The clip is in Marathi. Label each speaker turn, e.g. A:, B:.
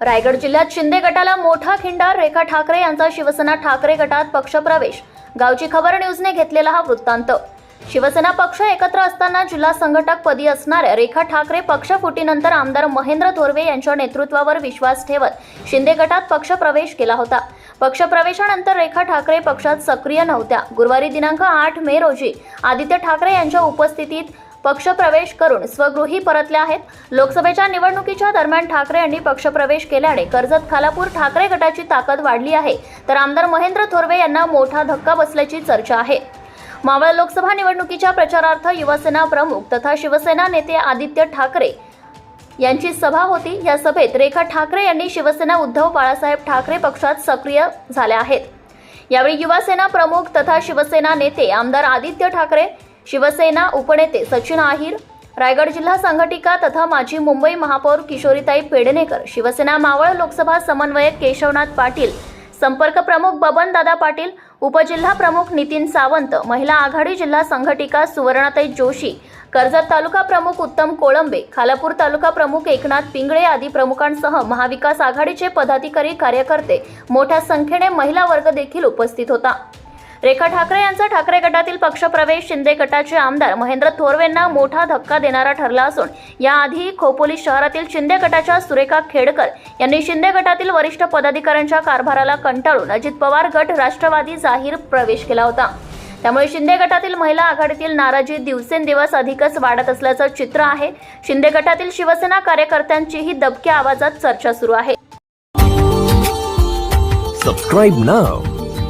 A: रायगड जिल्ह्यात शिंदे गटाला मोठा खिंडार रेखा ठाकरे यांचा शिवसेना ठाकरे गटात पक्षप्रवेश. गावची खबर न्यूजने घेतलेला हा वृत्तांत. शिवसेना पक्ष एकत्र असताना जिल्हा संघटक पदी असणाऱ्या रेखा ठाकरे पक्ष फुटीनंतर आमदार महेंद्र थोरवे यांच्या नेतृत्वावर विश्वास ठेवत शिंदे गटात पक्षप्रवेश केला होता. पक्षप्रवेशानंतर रेखा ठाकरे पक्षात सक्रिय नव्हत्या. गुरुवारी दिनांक आठ मे रोजी आदित्य ठाकरे यांच्या उपस्थितीत पक्षप्रवेश करून स्वगृही परतल्या आहेत. लोकसभेच्या निवडणुकीच्या दरम्यान ठाकरे यांनी पक्षप्रवेश केल्याने कर्जत खालापूर ठाकरे गटाची ताकद वाढली आहे. तर आमदार महेंद्र थोरवे यांना मोठा धक्का बसल्याची चर्चा आहे. मावळ लोकसभा निवडणुकीच्या प्रचारार्थ युवासेना प्रमुख तथा शिवसेना नेते आदित्य ठाकरे यांची सभा होती. या सभेत रेखा ठाकरे यांनी शिवसेना उद्धव बाळासाहेब ठाकरे पक्षात सक्रिय झाल्या आहेत. यावेळी युवासेना प्रमुख तथा शिवसेना नेते आमदार आदित्य ठाकरे शिवसेना उपनेते सचिन आहिर रायगड जिल्हा संघटिका तथा माजी मुंबई महापौर किशोरीताई पेडणेकर शिवसेना मावळ लोकसभा समन्वयक केशवनाथ पाटील संपर्क प्रमुख बबनदादा पाटील उपजिल्हा प्रमुख नितीन सावंत महिला आघाडी जिल्हा संघटिका सुवर्णाताई जोशी कर्जत तालुका प्रमुख उत्तम कोळंबे खालापूर तालुका प्रमुख एकनाथ पिंगळे आदी प्रमुखांसह महाविकास आघाडीचे पदाधिकारी कार्यकर्ते मोठ्या संख्येने महिला वर्ग देखील उपस्थित होता. रेखा ठाकरे यांचा ठाकरे गटातील पक्षप्रवेश शिंदे गटाचे आमदार महेंद्र थोरवेंना मोठा धक्का देणारा ठरला असून याआधी खोपोली शहरातील शिंदे गटाच्या सुरेखा खेडकर यांनी शिंदे गटातील वरिष्ठ पदाधिकाऱ्यांच्या कारभाराला कंटाळून अजित पवार गट राष्ट्रवादी जाहीर प्रवेश केला होता. त्यामुळे शिंदे गटातील महिला आघाडीतील नाराजी दिवसेंदिवस अधिकच वाढत असल्याचं चित्र आहे. शिंदे गटातील शिवसेना कार्यकर्त्यांचीही दबक्या आवाजात चर्चा सुरू आहे.
B: सबस्क्राईब नाव